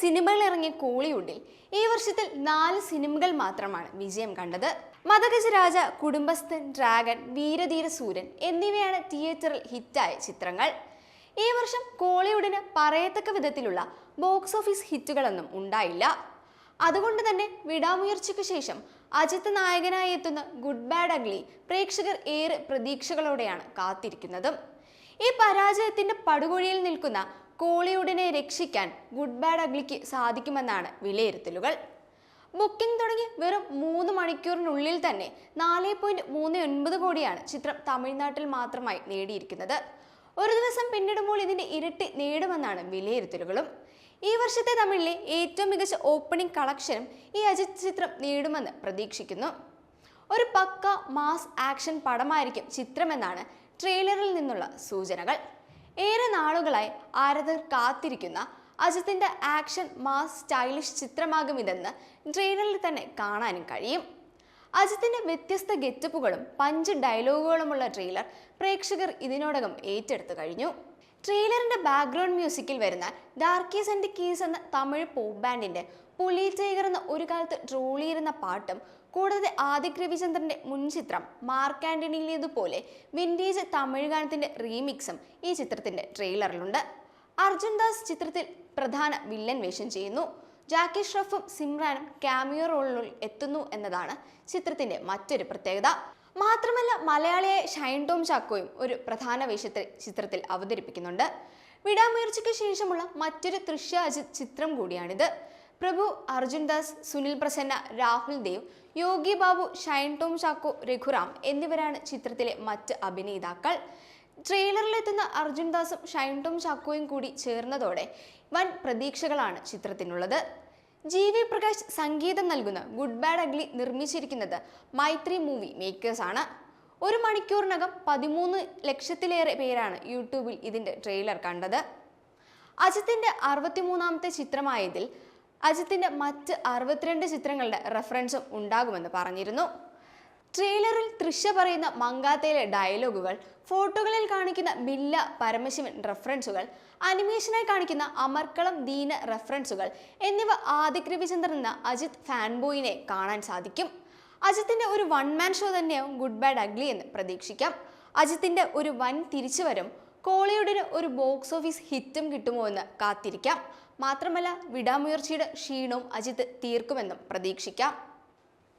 സിനിമകൾ ഇറങ്ങിയ കോളിവുഡിൽ ഈ വർഷത്തിൽ നാല് സിനിമകൾ മാത്രമാണ് വിജയം കണ്ടത്. മതഗജരാജ കുടുംബസ്ഥൻ ഡ്രാഗൺ വീരധീര സൂര്യൻ എന്നിവയാണ് തിയേറ്ററിൽ ഹിറ്റായ ചിത്രങ്ങൾ. ഈ വർഷം കോളിവുഡിന് പറയത്തക്ക വിധത്തിലുള്ള ബോക്സ് ഓഫീസ് ഹിറ്റുകളൊന്നും ഉണ്ടായില്ല. അതുകൊണ്ട് തന്നെ വിടാമുയർച്ചയ്ക്ക് ശേഷം അജിത്ത് നായകനായി എത്തുന്ന ഗുഡ് ബാഡ് അഗ്ലി പ്രേക്ഷകർ ഏറെ പ്രതീക്ഷകളോടെയാണ് കാത്തിരിക്കുന്നതും. ഈ പരാജയത്തിന്റെ പടുകുഴിയിൽ നിൽക്കുന്ന കോളിവുഡിനെ രക്ഷിക്കാൻ ഗുഡ് ബാഡ് അഗ്ലിക്ക് സാധിക്കുമെന്നാണ് വിലയിരുത്തലുകൾ. ബുക്കിംഗ് തുടങ്ങി വെറും മൂന്ന് മണിക്കൂറിനുള്ളിൽ തന്നെ നാല് പോയിന്റ് മൂന്ന് ഒൻപത് കോടിയാണ് ചിത്രം തമിഴ്നാട്ടിൽ മാത്രമായി നേടിയിരിക്കുന്നത്. ഒരു ദിവസം പിന്നിടുമ്പോൾ ഇതിന്റെ ഇരട്ടി നേടുമെന്നാണ് വിലയിരുത്തലുകളും. ഈ വർഷത്തെ തമിഴിലെ ഏറ്റവും മികച്ച ഓപ്പണിംഗ് കളക്ഷനും ഈ അജിത് ചിത്രം നേടുമെന്ന് പ്രതീക്ഷിക്കുന്നു. ഒരു പക്ക മാസ് ആക്ഷൻ പടമായിരിക്കും ചിത്രമെന്നാണ് ട്രെയിലറിൽ നിന്നുള്ള സൂചനകൾ. ഏറെ നാളുകളായി ആരാധകർ കാത്തിരിക്കുന്ന അജിത്തിന്റെ ആക്ഷൻ മാസ് സ്റ്റൈലിഷ് ചിത്രമാകും ഇതെന്ന് ട്രെയിലറിൽ തന്നെ കാണാനും കഴിയും. അജിത്തിന്റെ വ്യത്യസ്ത ഗെറ്റപ്പുകളും പഞ്ച് ഡയലോഗുകളുമുള്ള ട്രെയിലർ പ്രേക്ഷകർ ഇതിനോടകം ഏറ്റെടുത്തു കഴിഞ്ഞു. ട്രെയിലറിന്റെ ബാക്ക്ഗ്രൗണ്ട് മ്യൂസിക്കിൽ വരുന്ന ഡാർക്കീസ് ആൻഡ് കീസ് എന്ന തമിഴ് പോപ്പ് ബാൻഡിന്റെ പുലി ടൈഗർ എന്ന ഒരു കാലത്ത് ട്രോളിയിരുന്ന പാട്ടും കൂടാതെ ആദിക് മുൻ ചിത്രം മാർക്ക് ആന്റണിയിലേതുപോലെ വിന്റേജ് തമിഴ് ഗാനത്തിന്റെ റീമിക്സും ഈ ചിത്രത്തിന്റെ ട്രെയിലറിലുണ്ട് അർജുൻ ദാസ് ചിത്രത്തിൽ പ്രധാന വില്ലൻ വേഷം ചെയ്യുന്നു. ജാക്കി ഷ്രഫും സിമ്രാനും ക്യാമിയോ റോളിൽ എത്തുന്നു എന്നതാണ് ചിത്രത്തിന്റെ മറ്റൊരു പ്രത്യേകത. മാത്രമല്ല മലയാളിയെ ഷൈൻ ടോം ചാക്കോയും ഒരു പ്രധാന വേഷത്തിൽ ചിത്രത്തിൽ അവതരിപ്പിക്കുന്നുണ്ട്. വിടാമുയർച്ചയ്ക്ക് ശേഷമുള്ള മറ്റൊരു തൃശ്യ ചിത്രം കൂടിയാണിത്. പ്രഭു അർജുൻ ദാസ് സുനിൽ പ്രസന്ന രാഹുൽ ദേവ് യോഗി ബാബു ഷൈൻ ടോം ചാക്കോ രഘുറാം എന്നിവരാണ് ചിത്രത്തിലെ മറ്റ് അഭിനേതാക്കൾ. ട്രെയിലറിലെത്തുന്ന അർജുൻ ദാസും ഷൈൻ ടോം ചാക്കോയും കൂടി ചേർന്നതോടെ വൻ പ്രതീക്ഷകളാണ് ചിത്രത്തിനുള്ളത്. ജി വി പ്രകാശ് സംഗീതം നൽകുന്ന ഗുഡ് ബാഡ് അഗ്ലി നിർമ്മിച്ചിരിക്കുന്നത് മൈത്രി മൂവി മേക്കേഴ്സ് ആണ്. ഒരു മണിക്കൂറിനകം പതിമൂന്ന് ലക്ഷത്തിലേറെ പേരാണ് യൂട്യൂബിൽ ഇതിന്റെ ട്രെയിലർ കണ്ടത്. അജിത്തിന്റെ അറുപത്തിമൂന്നാമത്തെ ചിത്രമായതിൽ അജിത്തിന്റെ മറ്റ് അറുപത്തിരണ്ട് ചിത്രങ്ങളുടെ റെഫറൻസും ഉണ്ടാകുമെന്ന് പറഞ്ഞിരുന്നു. ട്രെയിലറിൽ തൃശ പറയുന്ന മങ്കാത്തയിലെ ഡയലോഗുകൾ ഫോട്ടോകളിൽ കാണിക്കുന്ന ബില്ല പരമശിവൻ റെഫറൻസുകൾ അനിമേഷനായി കാണിക്കുന്ന അമർക്കളം ദീന റെഫറൻസുകൾ എന്നിവ ആദിക് രവിചന്ദ്രൻ എന്ന അജിത് ഫാൻബോയിനെ കാണാൻ സാധിക്കും. അജിത്തിന്റെ ഒരു വൺ മാൻ ഷോ തന്നെയാവും ഗുഡ് ബാഡ് അഗ്ലി എന്ന് പ്രതീക്ഷിക്കാം. അജിത്തിന്റെ ഒരു വൻ തിരിച്ചുവരും കോളിവുഡിന് ഒരു ബോക്സ് ഓഫീസ് ഹിറ്റും കിട്ടുമോ എന്ന് കാത്തിരിക്കാം. മാത്രമല്ല വിടാമുയർച്ചയുടെ ക്ഷീണവും അജിത്ത് തീർക്കുമെന്നും പ്രതീക്ഷിക്കാം.